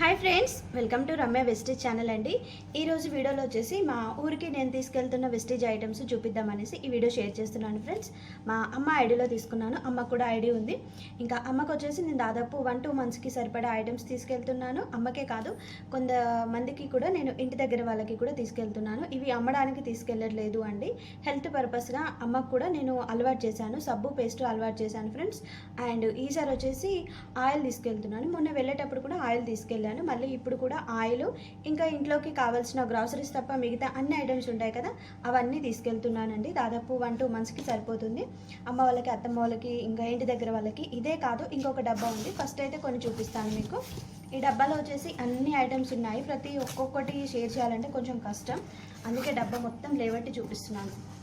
Hi friends welcome to Ramya vestige channel అండి. ఈరోజు వీడియోలో వచ్చేసి మా ఊరికి నేను తీసుకెళ్తున్న వెస్టేజ్ ఐటమ్స్ చూపిద్దామనేసి ఈ వీడియో షేర్ చేస్తున్నాను ఫ్రెండ్స్. మా అమ్మ ఐడిలో తీసుకున్నాను అమ్మకు కూడా ఐడి ఉంది. ఇంకా అమ్మకు వచ్చేసి నేను దాదాపు వన్ టూ మంత్స్కి సరిపడా ఐటమ్స్ తీసుకెళ్తున్నాను. అమ్మకే కాదు కొంతమందికి కూడా నేను ఇంటి దగ్గర వాళ్ళకి కూడా తీసుకెళ్తున్నాను. ఇవి అమ్మడానికి తీసుకెళ్ళట్లేదు అండి. హెల్త్ పర్పస్గా అమ్మకు కూడా నేను అలవాటు చేశాను సబ్బు పేస్ట్ అలవాటు చేశాను ఫ్రెండ్స్. అండ్ ఈసారి వచ్చేసి ఆయిల్ తీసుకెళ్తున్నాను. మొన్న వెళ్ళేటప్పుడు కూడా ఆయిల్ తీసుకెళ్ళాను. మళ్ళీ ఇప్పుడు కూడా ఆయిల్ ఇంకా ఇంట్లోకి కావాల్సిన గ్రాసరీస్ తప్ప మిగతా అన్ని ఐటమ్స్ ఉంటాయి కదా అవన్నీ తీసుకెళ్తున్నానండి. దాదాపు వన్ టూ మంత్స్కి సరిపోతుంది. అమ్మ వాళ్ళకి అత్తమ్మ వాళ్ళకి ఇంకా ఇంటి దగ్గర వాళ్ళకి ఇదే కాదు ఇంకొక డబ్బా ఉంది. ఫస్ట్ అయితే కొన్ని చూపిస్తాను మీకు. ఈ డబ్బాలో వచ్చేసి అన్ని ఐటమ్స్ ఉన్నాయి. ప్రతి ఒక్కొక్కటి షేర్ చేయాలంటే కొంచెం కష్టం. అందుకే డబ్బా మొత్తం లేవట్టి చూపిస్తున్నాను.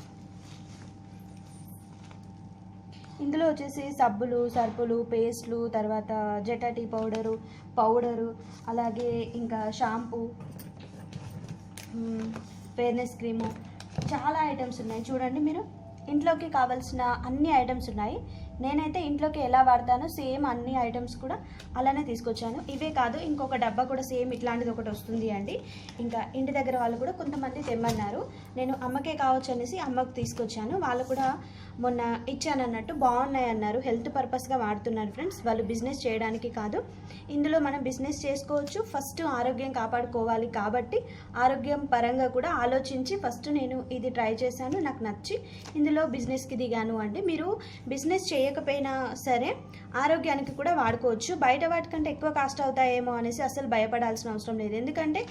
ఇందులో వచ్చేసి సబ్బులు సర్పులు పేస్ట్లు తర్వాత జెటా టీ పౌడరు పౌడరు అలాగే ఇంకా షాంపూ ఫేర్నెస్ క్రీము చాలా ఐటమ్స్ ఉన్నాయి. చూడండి మీరు. ఇంట్లోకి కావాల్సిన అన్ని ఐటమ్స్ ఉన్నాయి. నేనైతే ఇంట్లోకి ఎలా వాడతానో సేమ్ అన్ని ఐటమ్స్ కూడా అలానే తీసుకొచ్చాను. ఇవే కాదు ఇంకొక డబ్బా కూడా సేమ్ ఇట్లాంటిది ఒకటి వస్తుంది అండి. ఇంకా ఇంటి దగ్గర వాళ్ళు కూడా కొంతమంది తెమ్మన్నారు. నేను అమ్మకే కావచ్చు అనేసి అమ్మకు తీసుకొచ్చాను. వాళ్ళు కూడా మొన్న ఇచ్చాను అన్నట్టు బాగున్నాయి అన్నారు. హెల్త్ పర్పస్గా వాడుతున్నారు ఫ్రెండ్స్. వాళ్ళు బిజినెస్ చేయడానికి కాదు. ఇందులో మనం బిజినెస్ చేసుకోవచ్చు. ఫస్ట్ ఆరోగ్యం కాపాడుకోవాలి కాబట్టి ఆరోగ్యం పరంగా కూడా ఆలోచించి ఫస్ట్ నేను ఇది ట్రై చేశాను. నాకు నచ్చి ఇందులో బిజినెస్కి దిగాను అంటే మీరు బిజినెస్ చేయకపోయినా సరే ఆరోగ్యానికి కూడా వాడుకోవచ్చు. బయట వాటికంటే ఎక్కువ కాస్ట్ అవుతాయేమో అనేసి అసలు భయపడాల్సిన అవసరం లేదు. ఎందుకంటే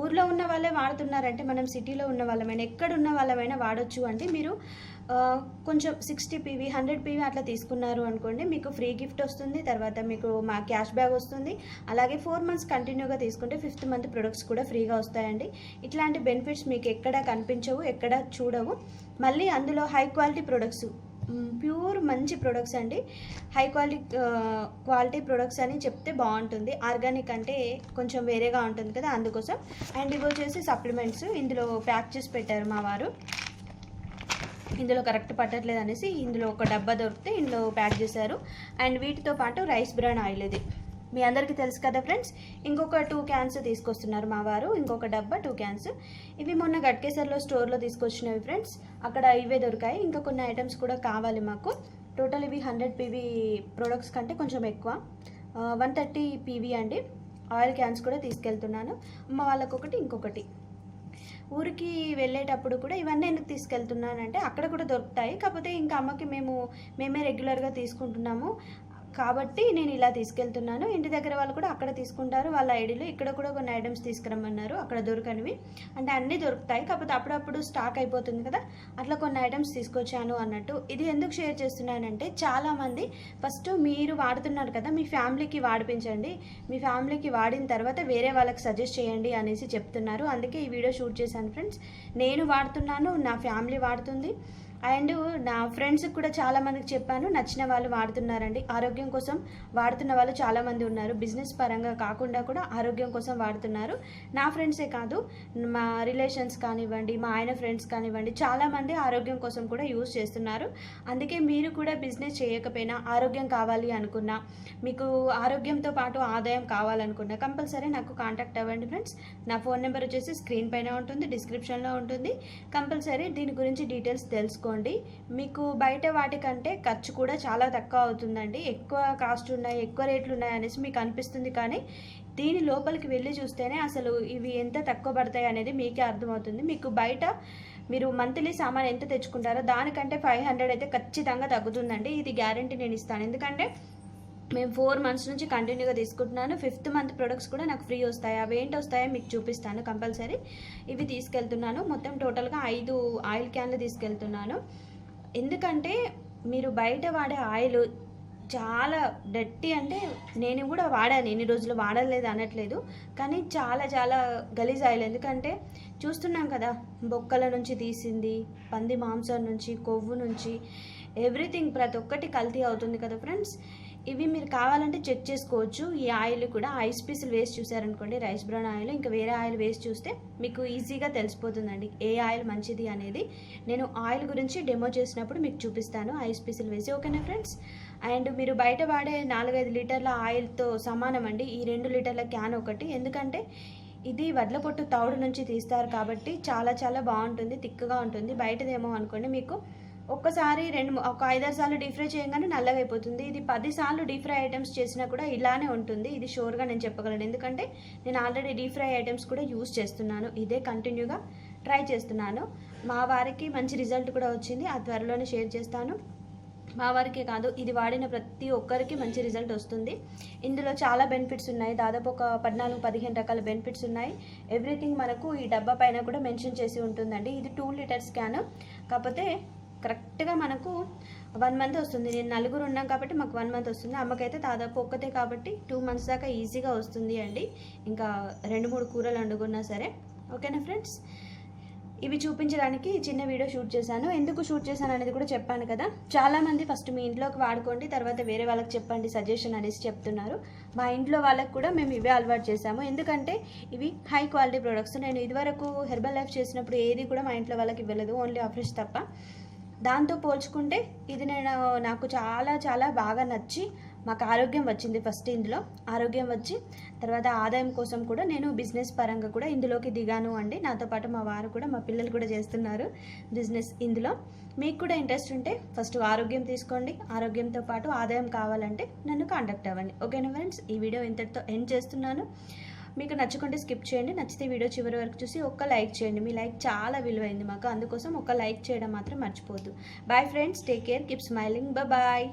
ఊర్లో ఉన్న వాళ్ళే వాడుతున్నారంటే మనం సిటీలో ఉన్న వాళ్ళమైనా ఎక్కడ ఉన్న వాళ్ళమైనా వాడొచ్చు అంటే మీరు కొంచెం సిక్స్టీ పీవీ హండ్రెడ్ పీవీ అట్లా తీసుకున్నారు అనుకోండి మీకు ఫ్రీ గిఫ్ట్ వస్తుంది తర్వాత మీకు మా క్యాష్ బ్యాగ్ వస్తుంది. అలాగే ఫోర్ మంత్స్ కంటిన్యూగా తీసుకుంటే ఫిఫ్త్ మంత్ ప్రొడక్ట్స్ కూడా ఫ్రీగా వస్తాయండి. ఇట్లాంటి బెనిఫిట్స్ మీకు ఎక్కడ కనిపించవు ఎక్కడ చూడవు. మళ్ళీ అందులో హై క్వాలిటీ ప్రొడక్ట్స్ ప్యూర్ మంచి ప్రొడక్ట్స్ అండి. హై క్వాలిటీ క్వాలిటీ ప్రొడక్ట్స్ అని చెప్తే బాగుంటుంది. ఆర్గానిక్ అంటే కొంచెం వేరేగా ఉంటుంది కదా అందుకోసం. అండ్ ఇవి వచ్చేసి సప్లిమెంట్స్. ఇందులో ప్యాక్ చేసి పెట్టారు మా వారు. ఇందులో కరెక్ట్ పట్టట్లేదు అనేసి ఇందులో ఒక డబ్బా దొరికితే ఇందులో ప్యాక్ చేశారు. అండ్ వీటితో పాటు రైస్ బ్రాన్ ఆయిల్ ఇది. మీ అందరికీ తెలుసు కదా ఫ్రెండ్స్? ఇంకొక టూ క్యాన్స్ తీసుకొస్తున్నారు మా వారు ఇంకొక డబ్బా టూ క్యాన్స్ ఇవి మొన్న గట్కేసర్లో స్టోర్లో తీసుకొచ్చినవి ఫ్రెండ్స్. అక్కడ ఇవే దొరికాయి. ఇంకా కొన్ని ఐటమ్స్ కూడా కావాలి మాకు. టోటల్ ఇవి హండ్రెడ్ పీవీ ప్రొడక్ట్స్ కంటే కొంచెం ఎక్కువ. వన్ థర్టీ పీవీ అండి. ఆయిల్ క్యాన్స్ కూడా తీసుకెళ్తున్నాను. అమ్మ వాళ్ళకొకటి ఒకటి ఇంకొకటి. ఊరికి వెళ్ళేటప్పుడు కూడా ఇవన్నీ ఎందుకు తీసుకెళ్తున్నానంటే అక్కడ కూడా దొరుకుతాయి. కాకపోతే ఇంకా అమ్మకి మేము మేమే రెగ్యులర్గా తీసుకుంటున్నాము. కాబట్టి నేను ఇలా తీసుకెళ్తున్నాను. ఇంటి దగ్గర వాళ్ళు కూడా అక్కడ తీసుకుంటారు. వాళ్ళ ఐడీలో ఇక్కడ కూడా కొన్ని ఐటమ్స్ తీసుకురమ్మన్నారు. అక్కడ దొరకనివి. అంటే అన్నీ దొరుకుతాయి. కాకపోతే అప్పుడప్పుడు స్టాక్ అయిపోతుంది కదా. అట్లా కొన్ని ఐటమ్స్ తీసుకొచ్చాను అన్నట్టు. ఇది ఎందుకు షేర్ చేస్తున్నానంటే చాలామంది ఫస్ట్ మీరు వాడుతున్నారు కదా మీ ఫ్యామిలీకి వాడిపించండి. మీ ఫ్యామిలీకి వాడిన తర్వాత వేరే వాళ్ళకి సజెస్ట్ చేయండి అనేసి చెప్తున్నారు. అందుకే ఈ వీడియో షూట్ చేశాను ఫ్రెండ్స్. నేను వాడుతున్నాను నా ఫ్యామిలీ వాడుతుంది. అండ్ నా ఫ్రెండ్స్కి కూడా చాలా మందికి చెప్పాను నచ్చిన వాళ్ళు వాడుతున్నారండి. ఆరోగ్యం కోసం వాడుతున్న వాళ్ళు చాలా మంది ఉన్నారు. బిజినెస్ పరంగా కాకుండా కూడా ఆరోగ్యం కోసం వాడుతున్నారు. నా ఫ్రెండ్సే కాదు మా రిలేషన్స్ కానివ్వండి మా ఆయన ఫ్రెండ్స్ కానివ్వండి చాలా మంది ఆరోగ్యం కోసం కూడా యూజ్ చేస్తున్నారు. అందుకే మీరు కూడా బిజినెస్ చేయకపోయినా ఆరోగ్యం కావాలి అనుకున్నా మీకు ఆరోగ్యంతో పాటు ఆదాయం కావాలనుకున్నా కంపల్సరీ నాకు కాంటాక్ట్ అవ్వండి ఫ్రెండ్స్. నా ఫోన్ నెంబర్ వచ్చేసి స్క్రీన్ పైన ఉంటుంది డిస్క్రిప్షన్లో ఉంటుంది. కంపల్సరీ దీని గురించి డీటెయిల్స్ తెలుసుకోండి. మీకు బయట వాటికంటే ఖర్చు కూడా చాలా తక్కువ అవుతుందండి. ఎక్కువ కాస్ట్ ఉన్నాయి ఎక్కువ రేట్లు ఉన్నాయి అనేసి మీకు అనిపిస్తుంది కానీ దీని లోపలికి వెళ్ళి చూస్తేనే అసలు ఇవి ఎంత తక్కువ పడతాయి అనేది మీకే అర్థమవుతుంది. మీకు బయట మీరు మంత్లీ సామాన్ ఎంత తెచ్చుకుంటారో దానికంటే ఫైవ్ హండ్రెడ్ అయితే ఖచ్చితంగా తగ్గుతుందండి. ఇది గ్యారంటీ నేను ఇస్తాను. ఎందుకంటే మేము ఫోర్ మంత్స్ నుంచి కంటిన్యూగా తీసుకుంటున్నాను. ఫిఫ్త్ మంత్ ప్రొడక్ట్స్ కూడా నాకు ఫ్రీ వస్తాయి. అవి ఏంటి వస్తాయో మీకు చూపిస్తాను కంపల్సరీ. ఇవి తీసుకెళ్తున్నాను. మొత్తం టోటల్గా ఐదు ఆయిల్ క్యాన్లు తీసుకెళ్తున్నాను. ఎందుకంటే మీరు బయట వాడే ఆయిల్ చాలా డట్టి అంటే నేను కూడా వాడాను. ఎన్ని రోజులు వాడలేదు అనట్లేదు. కానీ చాలా చాలా గలీజ్ ఆయిల్. ఎందుకంటే చూస్తున్నాం కదా బొక్కల నుంచి తీసింది పంది మాంసం నుంచి కొవ్వు నుంచి ఎవ్రీథింగ్ ప్రతి ఒక్కటి కల్తీ అవుతుంది కదా ఫ్రెండ్స్. ఇవి మీరు కావాలంటే చెక్ చేసుకోవచ్చు. ఈ ఆయిల్ కూడా ఐస్ పీసులు వేసి చూసారనుకోండి రైస్ బ్రౌన్ ఆయిల్ ఇంకా వేరే ఆయిల్ వేసి చూస్తే మీకు ఈజీగా తెలిసిపోతుందండి. ఏ ఆయిల్ మంచిది అనేది. నేను ఆయిల్ గురించి డెమో చేసినప్పుడు మీకు చూపిస్తాను ఐస్ పీసులు వేసి. ఓకేనా ఫ్రెండ్స్? అండ్ మీరు బయట వాడే నాలుగైదు లీటర్ల ఆయిల్తో సమానం అండి ఈ రెండు లీటర్ల క్యాన్ ఒకటి. ఎందుకంటే ఇది వడ్ల పొట్టు తౌడు నుంచి తీస్తారు కాబట్టి చాలా చాలా బాగుంటుంది తిక్కగా ఉంటుంది. బయటదేమో అనుకోండి మీకు ఒక్కసారి రెండు ఒక ఐదారు సార్లు డీప్ ఫ్రై చేయగానే నల్లగా అయిపోతుంది. ఇది పది సార్లు డీప్ ఫ్రై ఐటమ్స్ చేసినా కూడా ఇలానే ఉంటుంది. ఇది షోర్గా నేను చెప్పగలను. ఎందుకంటే నేను ఆల్రెడీ డీప్ ఫ్రై ఐటమ్స్ కూడా యూస్ చేస్తున్నాను. ఇదే కంటిన్యూగా ట్రై చేస్తున్నాను. మా వారికి మంచి రిజల్ట్ కూడా వచ్చింది. ఆ త్వరలోనే షేర్ చేస్తాను. మా వారికే కాదు ఇది వాడిన ప్రతి ఒక్కరికి మంచి రిజల్ట్ వస్తుంది. ఇందులో చాలా బెనిఫిట్స్ ఉన్నాయి. దాదాపు ఒక పద్నాలుగు పదిహేను రకాల బెనిఫిట్స్ ఉన్నాయి. ఎవ్రీథింగ్ మనకు ఈ డబ్బా పైన కూడా మెన్షన్ చేసి ఉంటుందండి. ఇది టూ లీటర్స్ క్యాన్ కాకపోతే కరెక్ట్గా మనకు వన్ మంత్ వస్తుంది. నేను నలుగురు ఉన్నాం కాబట్టి మాకు వన్ మంత్ వస్తుంది. అమ్మకైతే దాదాపు ఒక్కతే కాబట్టి టూ మంత్స్ దాకా ఈజీగా వస్తుంది అండి. ఇంకా రెండు మూడు కూరలు వండుకున్నా సరే. ఓకేనా ఫ్రెండ్స్? ఇవి చూపించడానికి చిన్న వీడియో షూట్ చేశాను. ఎందుకు షూట్ చేశాను అనేది కూడా చెప్పాను కదా. చాలామంది ఫస్ట్ మీ ఇంట్లోకి వాడుకోండి తర్వాత వేరే వాళ్ళకి చెప్పండి సజెషన్ అనేసి చెప్తున్నారు. మా ఇంట్లో వాళ్ళకి కూడా మేము ఇవే అలవాటు చేశాము. ఎందుకంటే ఇవి హై క్వాలిటీ ప్రొడక్ట్స్ నేను ఇదివరకు హెర్బల్ లైఫ్ చేసినప్పుడు ఏది కూడా మా ఇంట్లో వాళ్ళకి ఇవ్వలేదు. ఓన్లీ ఆఫ్రెష్ తప్ప. దాంతో పోల్చుకుంటే ఇది నేను నాకు చాలా చాలా బాగా నచ్చి మాకు ఆరోగ్యం వచ్చింది ఫస్ట్ ఇందులో. ఆరోగ్యం వచ్చి తర్వాత ఆదాయం కోసం కూడా నేను బిజినెస్ పరంగా కూడా ఇందులోకి దిగాను అండి. నాతో పాటు మా వారు కూడా మా పిల్లలు కూడా చేస్తున్నారు బిజినెస్ ఇందులో. మీకు కూడా ఇంట్రెస్ట్ ఉంటే ఫస్ట్ ఆరోగ్యం తీసుకోండి. ఆరోగ్యంతో పాటు ఆదాయం కావాలంటే నన్ను కాంటాక్ట్ అవ్వండి. ఓకేనా ఫ్రెండ్స్? ఈ వీడియో ఇంతటితో ఎండ్ చేస్తున్నాను. మీకు నచ్చకుంటే స్కిప్ చేయండి. నచ్చితే వీడియో చివరి వరకు చూసి ఒక్క లైక్ చేయండి. మీ లైక్ చాలా విలువైంది మాకు. అందుకోసం ఒక లైక్ చేయడం మాత్రం మర్చిపోద్దు bye friends take care keep smiling bye